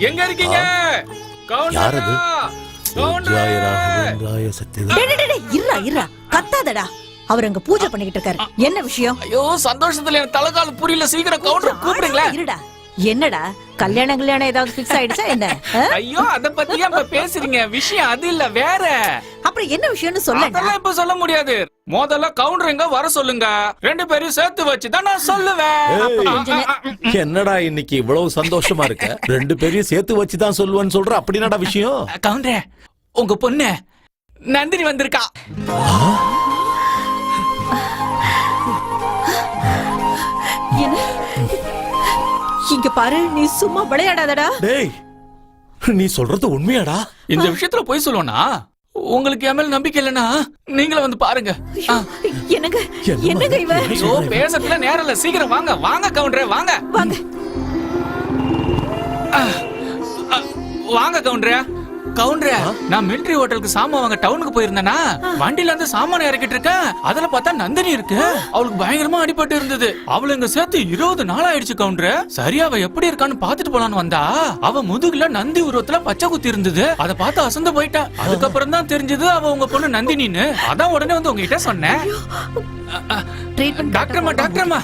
எங்க இருக்கீங்க? யார் அது? இருடா இருடா. கத்தாதடா. அவர் அங்க பூஜை பண்ணிக்கிட்டு இருக்காரு. என்ன விஷயம்? ஐயோ சந்தோஷத்துல எனக்கு தலைகால் புரியல. சீக்கிரம் கவுண்டர் கூப்பிடுங்களேன் இருடா. என்னடா? கல்யாணம் கல்யாணம் ஏதாவது ஃபிக்ஸ் ஆயிடுச்சா என்ன? ஐயோ அத பத்தி இப்ப பேசுறீங்க? விஷயம் அது இல்ல வேற. அப்புறம் என்ன விஷயம்னு சொல்லடா அதெல்லாம் இப்ப சொல்ல முடியாது. முதல்ல கவுண்டர் எங்க வர சொல்லுங்க. ரெண்டு பேரையும் சேர்த்து வச்சு தான் நான் சொல்லுவேன். என்னடா இன்னைக்கு இவ்வளவு சந்தோஷமா இருக்க? ரெண்டு பேரையும் சேர்த்து வச்சு தான் சொல்லுவேன்னு சொல்ற? அப்படின்னாடா விஷயம். கவுண்டரே உங்க பொண்ணு நந்தினி வந்திருக்கா. இங்க பாரு நீ சும்மா விளையாடாதடா. டேய் நீ சொல்றது உண்மையாடா? இந்த விஷயத்துல போய் சொல்லுவேனா? உங்களுக்கு என் மேல நம்பிக்கை இல்லைன்னா நீங்களும் வந்து பாருங்க. என்னங்க? என்னங்க இவ? ஐயோ பேசத்துல நேரம் இல்ல. சீக்கிரம் வாங்க. வாங்க கவுண்டரே வாங்க. வாங்க. வாங்க கவுண்டரே கவுண்டரே. நான் மிலிட்டரி ஹோட்டலுக்கு சாமான் வாங்க டவுனுக்கு போயிருந்தேனா? வண்டில இருந்து சாமான இறக்கிட்டு இருக்கேன். அதுல பார்த்தா நந்தினி இருக்கு. அவளுக்கு பயங்கரமா அடிபட்டு இருந்தது. அவள இங்க சேர்த்து இருபது நாள் ஆயிடுச்சு கவுண்டரே. சரியா அவ எப்படி இருக்கான்னு பாத்துட்டு போலான்னு வந்தா அவ முதுகுல நந்தி உருவத்துல பச்சை குத்தி இருந்தது. அத பார்த்து அசந்து போயிட்டா. அதுக்கப்புறம் தான் தெரிஞ்சது அவ உங்க பொண்ணு நந்தினின்னு. அதான் உடனே வந்து உங்ககிட்ட சொன்னேன். டாக்டர்மா டாக்டர்மா?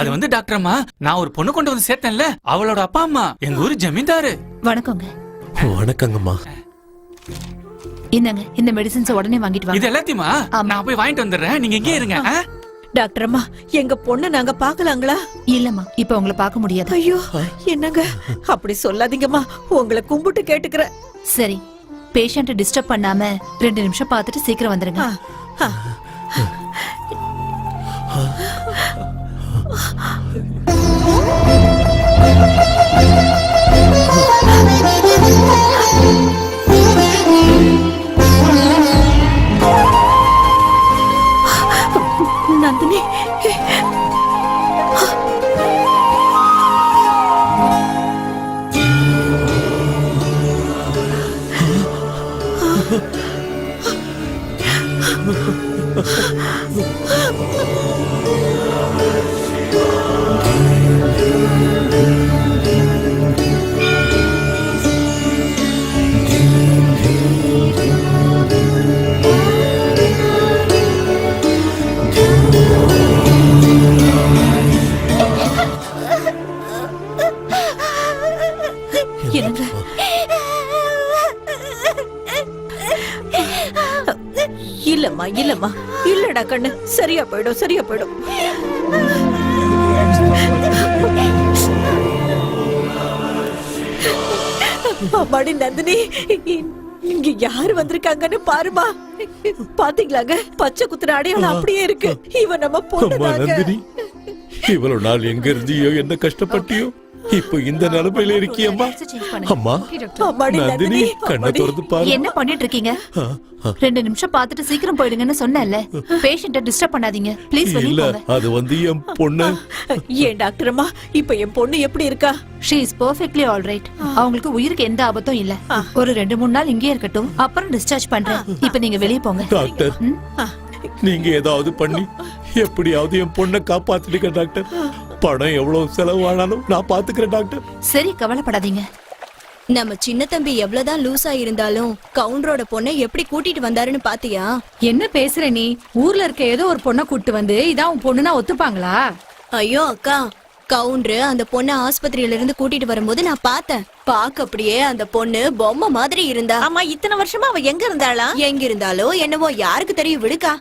அது வந்து டாக்டர்மா. நான் ஒரு பொண்ணு கொண்டு வந்து சேர்த்தேன்ல. அவளோட அப்பா அம்மா எங்க ஊரு ஜமீன்தாரு. வணக்கங்க. வணக்கங்கம்மா. இந்தாங்க இந்த மெடிசின்ஸ் உடனே வாங்கிட்டு வாங்க. இது எல்லாத்தையுமா. நான் போய் வாங்கிட்டு வந்துடுறேன். நீங்க இங்கே இருங்க? டாக்டர் அம்மா எங்க பொண்ணு நாங்க பாக்கலாங்களா இல்லம்மா இப்ப உங்களை பார்க்க முடியாது. ஐயோ என்னங்க? அப்படி சொல்லாதீங்கம்மா. உங்களை கும்பிட்டு கேட்டுக்கிறேன். சரி பேஷண்ட்டை டிஸ்டர்ப் பண்ணாம ரெண்டு நிமிஷம் பார்த்துட்டு சீக்கிரம் வந்துருங்க. ஆ, ஆ. நந்தினி இல்லம்மா இல்லம்மா. இல்லடா கண்ணு. சரியா போயிடும் சரியா போயிடும். அம்மாடி நந்தினி இங்க யாரு வந்திருக்காங்கன்னு பாருமா. பாத்தீங்களாங்க? பச்சை குத்துற அடையாளம் அப்படியே இருக்கு. இவன் நம்ம பொண்ணுதாங்க. நந்தினி இவ்வளவு நாள் எங்க இருந்தியோ என்ன கஷ்டப்பட்டியோ? இப்போ இந்த நிலைமையில இருக்கியம்மா. அம்மா அம்மாடி நந்தினி கண்ணை. திறந்து பாரு. என்ன பண்ணிட்டு இருக்கீங்க. ரெண்டு நிமிஷம் பார்த்துட்டு சீக்கிரம் போயிடுங்கன்னு சொன்னேன்ல. பேஷண்ட்டை டிஸ்டர்ப் பண்ணாதீங்க. ப்ளீஸ் வெளிய இல்ல போங்க. அது வந்து என் பொண்ணு. ஏன் டாக்டர் அம்மா? இப்ப என் பொண்ணு எப்படி இருக்கா? She is perfectly all right அவங்களுக்கு உயிருக்கு எந்த ஆபத்தும் இல்ல. ஒரு ரெண்டு மூணு நாள் இங்கே இருக்கட்டும். அப்புறம் டிஸ்சார்ஜ் பண்றேன். இப்ப நீங்க வெளிய போங்க. டாக்டர்? நீங்க ஏதாவது பண்ணி எப்படியாவது என் பொண்ணை காப்பாத்திடுங்க டாக்டர் பணம் எவ்வளவு செலவானாலும் நான் பாத்துக்கிறேன் டாக்டர். சரி கவலைப்படாதீங்க. நம்ம சின்ன தம்பி எவ்வளவுதான் லூசா இருந்தாலும் கவுண்டரோட பொண்ணை எப்படி கூட்டிட்டு வந்தாருன்னு பாத்தியா? என்ன பேசுற நீ? ஊர்ல இருக்க ஏதோ ஒரு பொண்ணை கூட்டு வந்து இதான் உன் பொண்ணுனா ஒத்துப்பாங்களா? ஐயோ அக்கா. கவுண்டரு அந்த பொண்ணை ஆஸ்பத்திரியில இருந்து கூட்டிட்டு வரும்போது நான் பார்த்தேன். பாக்க அப்படியே அந்த பொண்ணு பொம்மை மாதிரி இருந்தா. ஆமா இத்தனை வருஷமா அவ எங்க இருந்தாளா? எங்க இருந்தாலோ என்னவோ யாருக்கு தெரியும் விடுக்கா.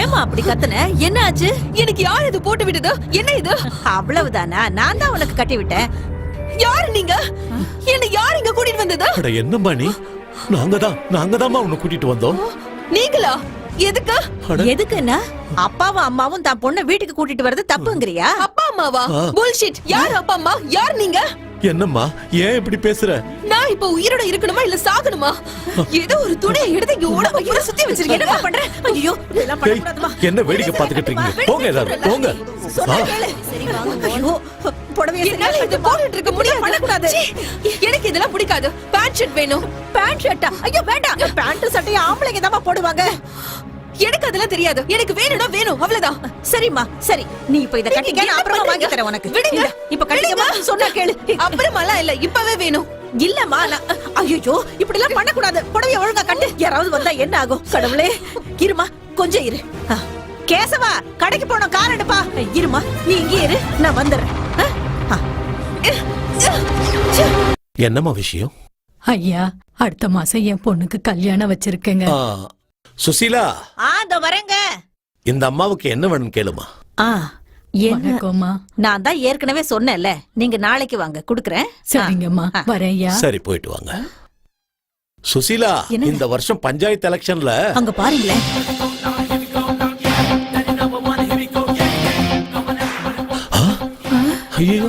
ஏமா அப்படி கத்துன? என்ன ஆச்சு எனக்கு யார் இது போட்டு விட்டதோ? என்ன இது? அவ்வளவுதானா? நான் தான் உனக்கு கட்டி விட்டேன். யாரு நீங்க? என்ன யார் இங்க கூட்டிட்டு வந்ததா? அட என்னம்மா நீ? நாங்க தான் நாங்க தான்மா உன்னை கூட்டிட்டு வந்தோம். நீங்களா? எதுக்கு? எதுக்குன்னா? அப்பாவும் அம்மாவும் தான் பொண்ணை வீட்டுக்கு கூட்டிட்டு வர்றது தப்புங்கறியா? அப்பா அம்மாவா? புல்ஷிட் யார் அப்பா அம்மா? யார் நீங்க? என்னம்மா ஏன் இப்படி பேசுற? நான் இப்ப உயிரோட இருக்கணுமா இல்ல சாகணுமா? ஏதோ ஒரு துணியை எடுத்து இங்க உடம்ப பூரா சுத்தி வச்சிருக்கேன். என்னமா பண்ற? ஐயோ இதெல்லாம் ஏய், பண்ணக்கூடாதுமா என்ன வேடிக்கை பார்த்துக்கிட்டு இருக்கீங்க? போங்க எல்லாரும் போங்க. சரி வாங்க ஐயோ புடவைய என்னால இதை போட்டுட்டு இருக்க முடியாது. பண்ணக்கூடாது. சீ, எனக்கு இதெல்லாம் பிடிக்காது. பேண்ட் ஷர்ட் வேணும். பேண்ட் ஷர்ட்டா ஐயோ வேண்டாம். பேண்ட் சட்டையை ஆம்பளைங்க தான் போடுவாங்க. எனக்கு அதெல்லாம் தெரியாது. எனக்கு வேணும்னா வேணும். அவ்வளவுதான். சரிம்மா. சரி. நீ இப்ப இத கட்டிக்க நான் அப்புறமா? வாங்கி தரேன் உனக்கு. விடுங்க. இப்ப கட்டிக்கமா. சொன்னா கேளு. அப்புறமாலாம் இல்ல இப்பவே வேணும். இல்லம்மா ஐயோ இப்படி எல்லாம் பண்ண கூடாது புடவைய ஒழுங்கா கட்டு. யாராவது வந்தா என்ன ஆகும்? கடவுளே. இருமா கொஞ்சம் இரு. கேசவா கடைக்கு போனோம் கார் எடுப்பா. இருமா நீ இங்கே இரு. நான் வந்துடுறேன். என்னம்மா விஷயம்? ஐயா அடுத்த மாசம் என் பொண்ணுக்கு கல்யாணம் வச்சிருக்கேங்க. சுசீலா. ஆ இதோ வரேங்க. இந்த அம்மாவுக்கு என்ன வேணும் கேளுமா? ஆ என்ன? வணக்கம்மா. நான் தான் ஏற்கனவே சொன்னேன்ல. நீங்க நாளைக்கு வாங்க குடுக்குறேன். சரிங்கம்மா ஆ. வரேன் ஐயா சரி போயிட்டு வாங்க. சுசீலா? இந்த வருஷம் பஞ்சாயத்து எலெக்ஷன்ல அங்க பாருங்களேன். ஐயோ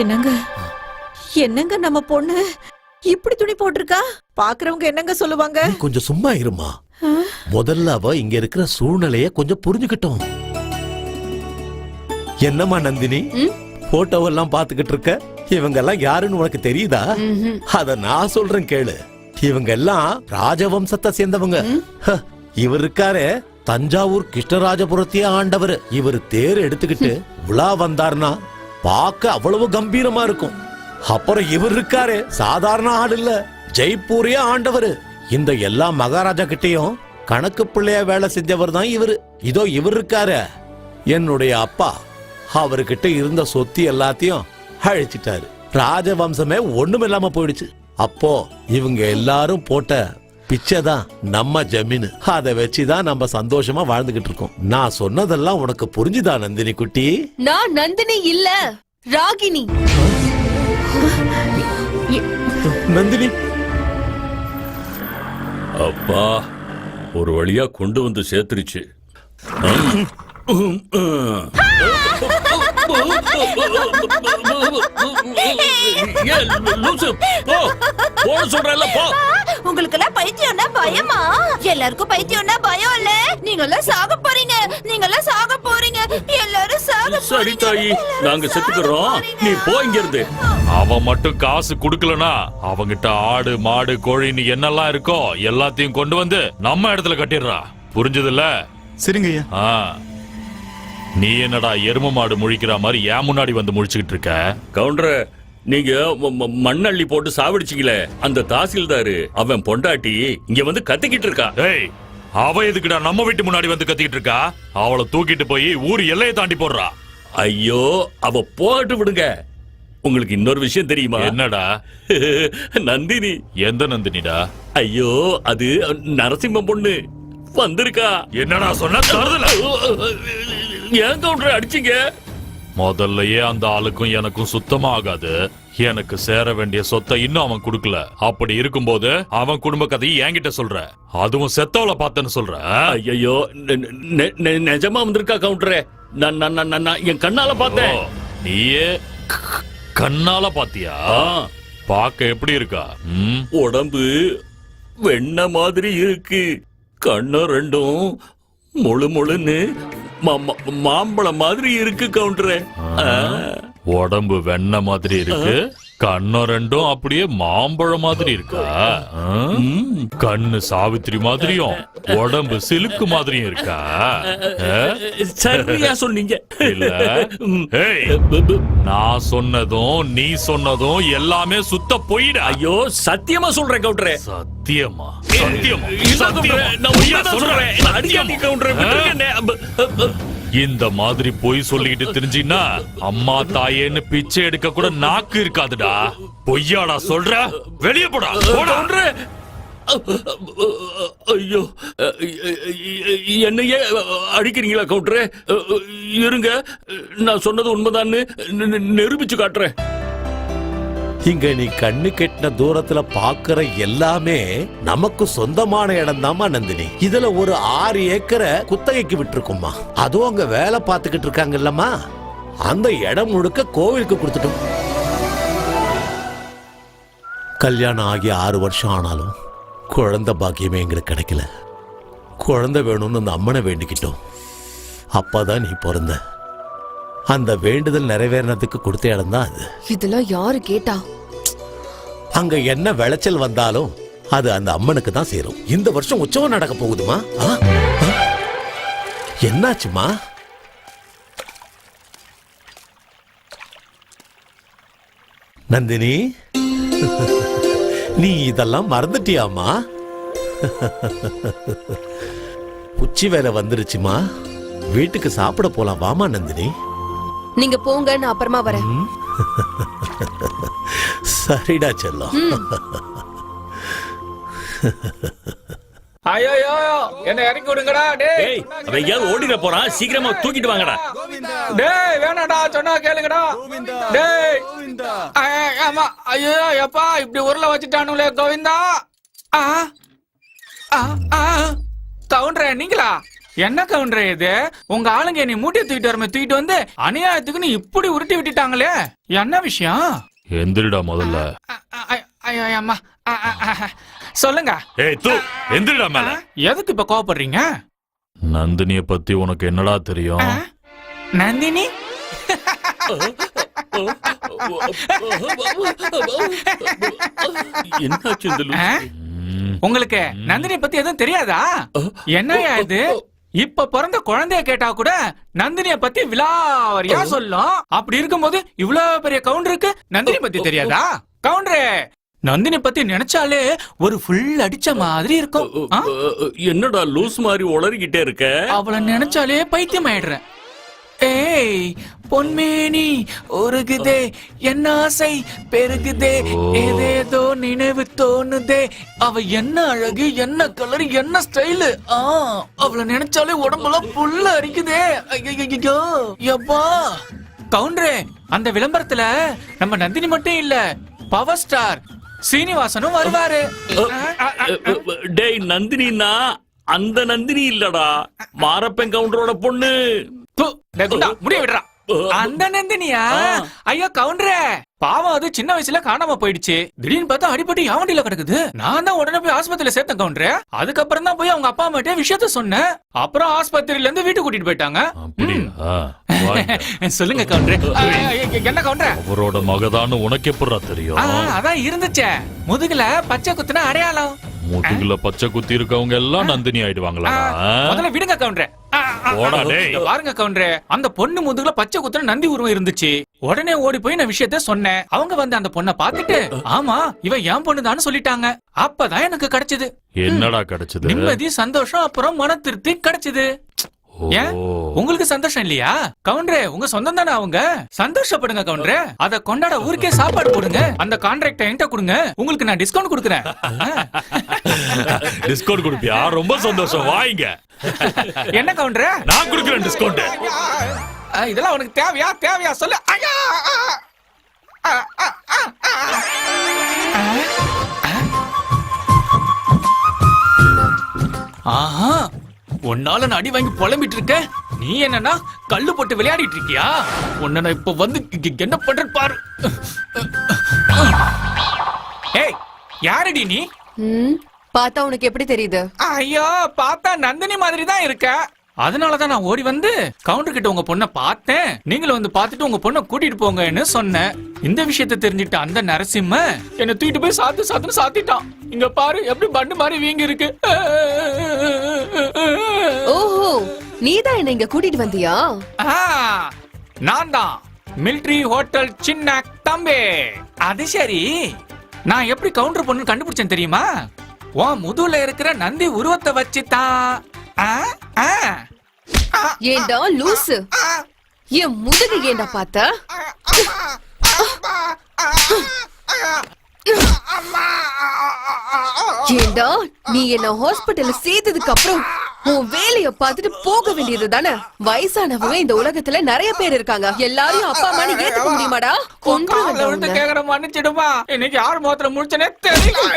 என்னங்க? என்னங்க நம்ம பொண்ணு? இப்படி துணி போட்டிருக்கா? பாக்குறவங்க என்னங்க சொல்லுவாங்க? கொஞ்சம் சும்மா இருமா. முதல்ல அவ இங்க இருக்கிற சூழ்நிலைய கொஞ்சம் புரிஞ்சுக்கிட்டோம். என்னம்மா நந்தினி? போட்டோவெல்லாம் பாத்துக்கிட்டு இருக்க? இவங்க எல்லாம் யாருன்னு உனக்கு தெரியுதா? அத நான் சொல்றேன் கேளு. இவங்க எல்லாம் ராஜவம்சத்தை சேர்ந்தவங்க. இவர் இருக்காரே. தஞ்சாவூர் கிருஷ்ணராஜபுரத்தையே ஆண்டவர். இவர் தேர் எடுத்துக்கிட்டு விழா வந்தார்னா பார்க்க அவ்வளவு கம்பீரமா இருக்கும். அப்புறம் இவர் இருக்காரு. சாதாரண ஆள் இல்ல. ஜெய்ப்பூரே ஆண்டவர். இந்த எல்லா மகாராஜா கிட்டயும் கணக்கு பிள்ளையா வேலை செஞ்சவர் தான் இவர். இதோ இவர் இருக்காரு. என்னுடைய அப்பா அவர்கிட்ட இருந்த சொத்து எல்லாத்தையும் அழிச்சிட்டாரு. ராஜவம்சமே ஒண்ணுமில்லாம போயிடுச்சு. அப்போ இவங்க எல்லாரும் போட்ட பிச்சை தான் நம்ம ஜமீனு. அதை வச்சுதான் நம்ம சந்தோஷமா வாழ்ந்துகிட்டு இருக்கோம். நான் சொன்னதெல்லாம் உனக்கு புரிஞ்சுதா நந்தினி குட்டி? நான் நந்தினி இல்ல ராகினி. நந்தினி. அப்பா ஒரு வழியா கொண்டு வந்து சேர்த்துருச்சு. உங்களுக்கு எல்லாம் பைத்தியம்னா பயமா? எல்லாருக்கும் பைத்தியம்னா பயம் இல்ல. நீங்க எல்லாம் சாக போறீங்க. நீங்க எல்லாம் சாக போறீங்க. எல்லாரும் சாக சரி தாயி நாங்க செத்துக்கிறோம். நீ போ இங்க இருந்து அவன் மட்டும் காசு குடுக்கலனா அவங்கிட்ட ஆடு மாடு கோழின்னு என்னெல்லாம் இருக்கோ எல்லாத்தையும் கொண்டு வந்து நம்ம இடத்துல கட்டிடுறா. புரிஞ்சதுல்ல? சரிங்க ஐயா. ஆ. நீ என்னடா எரும மாடு முழிக்கிற மாதிரி ஏன் முன்னாடி வந்து முழிச்சுக்கிட்டு இருக்க? கவுண்டர நீங்க மண்ணள்ளி போட்டு சாவடிச்சீங்களே அந்த தாசில்தாரு அவன் பொண்டாட்டி இங்க வந்து கத்திக்கிட்டு இருக்கா. டேய் அவ எதுக்குடா நம்ம வீட்டு முன்னாடி வந்து கத்திக்கிட்டு இருக்கா? அவளை தூக்கிட்டு போய் ஊர் எல்லையை தாண்டி போடுறா. ஐயோ அவ போகட்டு விடுங்க. உங்களுக்கு இன்னொரு விஷயம் தெரியுமா? என்னடா? நந்தினி. எந்த நந்தினிடா? ஐயோ அது நரசிம்ம பொண்ணு. வந்திருக்கா. என்னடா சொன்ன? தருதல. ஏன் கவுண்டர் அடிச்சீங்க? முதல்லயே அந்த ஆளுக்கும் எனக்கும் சுத்தமா ஆகாது எனக்கு சேர வேண்டிய சொத்தை இன்னும் அவன் கொடுக்கல. அப்படி இருக்கும்போது அவன் குடும்ப கதையை என்கிட்ட சொல்ற. அதுவும் செத்தவளை பார்த்தேன்னு சொல்ற. ஐயோ நிஜமா வந்திருக்கா கவுண்டரே நான் நான் நான் என் கண்ணால பார்த்தேன். நீயே கண்ணால பாத்தியா? பாக்க எப்படி இருக்கா? உடம்பு வெண்ண மாதிரி இருக்கு. கண்ணு ரெண்டும் முழு முழுன்னு மாம்பழம் மாதிரி இருக்கு கவுண்டரே. உடம்பு வெண்ண மாதிரி இருக்கு கண்ணம் ரெண்டும் அப்படியே மாம்பழம் மாதிரி இருக்கா. கண்ணு சாவித்திரி மாதிரியும் உடம்பு சிலுக்கு மாதிரியும் இருக்கா? சரியா சொன்னீங்க. நான் சொன்னதும் நீ சொன்னதும் எல்லாமே சுத்த பொய்டா? ஐயோ சத்தியமா சொல்றேன் கவுண்டரே. சத்தியமா? சத்தியமா? சத்தியமா. நான் சொல்றேன் அடிக்காதீங்க கவுண்டரே இந்த மாதிரி பொய் சொல்லிக்கிட்டு தெரிஞ்சின்னா அம்மா தாயேன்னு பிச்சை எடுக்க கூட நாக்கு இருக்காதுடா. பொய்யாடா சொல்ற? வெளியே போடா போடா. ஐயோ என்னையே அடிக்கிறீங்களா கவுண்டரே? இருங்க நான் சொன்னது உண்மைதான்னு நிரூபிச்சு காட்டுறேன். இங்க நீ கண்ணு கெட்டின தூரத்துல பாக்குற எல்லாமே நமக்கு சொந்தமான இடம் நந்தினி. இதுல ஒரு ஆறு ஏக்கரை குத்தகைக்கு விட்டுருக்குமா அதுவும் அங்க வேலை பார்த்துக்கிட்டு இருக்காங்கல்லம்மா. அந்த இடம் முழுக்க கோவிலுக்கு கொடுத்துட்டோம். கல்யாணம் ஆகி ஆறு வருஷம் ஆனாலும் குழந்தை பாக்கியமே எங்களுக்கு கிடைக்கல. குழந்தை வேணும்னு அந்த அம்மனை வேண்டிக்கிட்டோம். அப்பதான் நீ பிறந்த. அந்த வேண்டுதல் நிறைவேறினதுக்கு கொடுத்த இடம் தான் அது. இதெல்லாம் யாரு கேட்டா? அங்க என்ன விளைச்சல் வந்தாலும் அது அந்த அம்மனுக்கு தான் சேரும். இந்த வருஷம் உற்சவம் நடக்க போகுதுமா? என்னாச்சுமா? நந்தினி நீ இதெல்லாம் மறந்துட்டியாமா? உச்சி வேலை வந்துருச்சுமா? வீட்டுக்கு சாப்பிட போலாம். வாமா நந்தினி. நீங்க போங்க நான் அப்புறமா வரேன். சரிடா செல்லம். ஐயோ என்ன இறக்கி விடுங்கடா. டேய் அவன் எங்கேயாவது ஓடிட போறான் சீக்கிரமா தூக்கிட்டு வாங்கடா. டேய் வேணாடா சொன்னா கேளுங்கடா. டேய். ஆமா. ஐயோ எப்பா இப்படி உருளை வச்சுட்டானுங்களே கோவிந்தா. ஆ ஆ ஆ கவுண்டரே நீங்களா? என்ன கவுண்டரே இது? உங்க ஆளுங்க என்னை மூட்டை தூக்கிட்டு வரமே தூக்கிட்டு வந்து அநியாயத்துக்கு நீ இப்படி உருட்டி விட்டுட்டாங்களே? என்ன விஷயம்? எந்திரிடா முதல்ல. ஐயோ அம்மா. சொல்லுங்க. ஏய் தூ எந்திரிடா மேல. எதுக்கு இப்ப கோவப்படுறீங்க? நந்தினிய பத்தி உனக்கு என்னடா தெரியும்? நந்தினி? என்னாச்சு உங்களுக்கு நந்தினி பத்தி எதுவும் தெரியாதா? என்னய்யா இது? இப்ப பிறந்த குழந்தைய கேட்டா கூட நந்தினிய பத்தி விலாவரியா சொல்லும். அப்படி இருக்கும்போது இவ்வளவு பெரிய கவுண்டருக்கு நந்தினி பத்தி தெரியாதா? கவுண்டரே! நந்தினி பத்தி நினைச்சாலே ஒரு ஃபுல் அடிச்ச மாதிரி இருக்கும்? என்னடா லூஸ் மாதிரி உளறிக்கிட்டே இருக்க? அவளை நினைச்சாலே பைத்தியம் ஆயிடுறேன். ஏய் பொன்மேனி உருகுதே என்ன ஆசை பெருகுதே ஏதேதோ நினைவு தோணுதே. அவ என்ன அழகு என்ன கலர் என்ன ஸ்டைலு ஆ அவளை நினைச்சாலே உடம்புலாம் புல்ல அரிக்குதே. ஐயோ எப்பா? கவுண்டரே அந்த விளம்பரத்துல நம்ம நந்தினி மட்டும் இல்ல பவர் ஸ்டார் சீனிவாசனும் வருவாரு. டேய் நந்தினின்னா அந்த நந்தினி இல்லடா. மாரப்பன் கவுண்டரோட பொண்ணு. முடிய விடுறா. அந்த நந்தினியா ஐயோ கவுண்டரே. பாவம் அது சின்ன வயசுல காணாம போயிடுச்சு. திடீர்னு பார்த்தா அடிபட்டு என் வண்டியில கிடக்குது. நான் தான் உடனே போய் ஆஸ்பத்திரியில சேர்த்தேன் கவுண்டரே. அதுக்கப்புறம் தான் போய் அவங்க அப்பா அம்மாட்டே விஷயத்த சொன்னேன். அப்புறம் ஆஸ்பத்திரியில இருந்து வீட்டுக்கு கூட்டிட்டு போயிட்டாங்க. சொல்லுங்க கவுண்டரே. என்ன கவுண்டரே? அவரோட மகதான்னு உனக்கு எப்படிடா தெரியும்? அதான் இருந்துச்சே. முதுகுல பச்சை குத்துன அடையாளம். முதுகுல பச்சை குத்தி இருக்கவங்க எல்லாம் நந்தினி ஆயிடுவாங்களா? முதல்ல விடுங்க கவுண்டரே. போடா டேய். பாருங்க கவுண்டரே. அந்த பொண்ணு முதுகுல பச்சை குத்துன நந்தி உருவம் இருந்துச்சு. உடனே ஓடி போய் நான் விஷயத்த சொன்னேன். அவங்க வந்து அந்த பொண்ணை பார்த்துட்டு ஆமா இவ என் பொண்ணுதான்னு சொல்லிட்டாங்க. அப்பதான் எனக்கு கிடைச்சது. என்னடா கிடைச்சது? நிம்மதி சந்தோஷம் அப்புறம் மன திருப்தி கிடைச்சது. ஏன்? உங்களுக்கு சந்தோஷம் இல்லையா? கவுண்டரே உங்க சொந்தம் தானே அவங்க? சந்தோஷப்படுங்க கவுண்டரே. அத கொண்டாட ஊருக்கே சாப்பாடு போடுங்க. அந்த கான்ட்ராக்ட் என்கிட்ட கொடுங்க. உங்களுக்கு நான் டிஸ்கவுண்ட் கொடுக்குறேன். டிஸ்கவுண்ட் கொடுப்பியா? ரொம்ப சந்தோஷம். வாங்க. என்ன கவுண்டரே? நான் கொடுக்குறேன் டிஸ்கவுண்ட் இதெல்லாம் உனக்கு தேவையா? தேவையா? சொல்லு. ஐயா! ஆஹா. உன்னால நான் அடி வாங்கி புலம்பிட்டு இருக்க நீ என்னன்னா கல்லு போட்டு விளையாடிட்டு இருக்கியா? உன்னை நான் இப்ப வந்து என்ன பண்ற பாரு. ஏய் யாரடி நீ? ம் பார்த்தா உனக்கு எப்படி தெரியுது? ஐயோ பார்த்தா நந்தினி மாதிரி தான் இருக்க. அதனாலதான் நான் ஓடி வந்து கவுண்டர் கிட்ட உங்க பொண்ணை பார்த்தேன். நீங்களும் வந்து பார்த்துட்டு உங்க பொண்ணை கூட்டிட்டு போங்கன்னு சொன்னேன். இந்த விஷயத்தை தெரிஞ்சுட்டு அந்த நரசிம்ம என்னை தூக்கிட்டு போய் சாத்து சாத்துன்னு சாத்திட்டான். இங்க பாரு எப்படி பண்டு மாதிரி வீங்கி இருக்கு ஓஹோ நீதான் என்ன இங்க கூட்டிட்டு வந்தியா? நான் தான் மிலிட்ரி ஹோட்டல் சின்ன தம்பி. அது சரி. நான் எப்படி கவுண்டர் பொண்ணு கண்டுபிடிச்சேன் தெரியுமா? உன் முதுகுல இருக்கிற நந்தி உருவத்தை வச்சுதான் ஆ, ஆ, ஏண்டா லூசு? என் முதுகு ஏண்டா பார்த்த? ஏண்டா நீ என்ன ஹாஸ்பிட்டல்ல சேர்த்ததுக்கு அப்புறம் உன் வேலைய பார்த்துட்டு போக வேண்டியது தானே? வயசானவங்க இந்த உலகத்துல நிறைய பேர் இருக்காங்க. எல்லாரையும் அப்பா அம்மானு ஏத்துக்க முடியுமாடா? கொன்று விழுந்து கேக்குற மன்னிச்சிடுமா? இன்னைக்கு யார் முகத்துல முடிச்சனே தெரியல.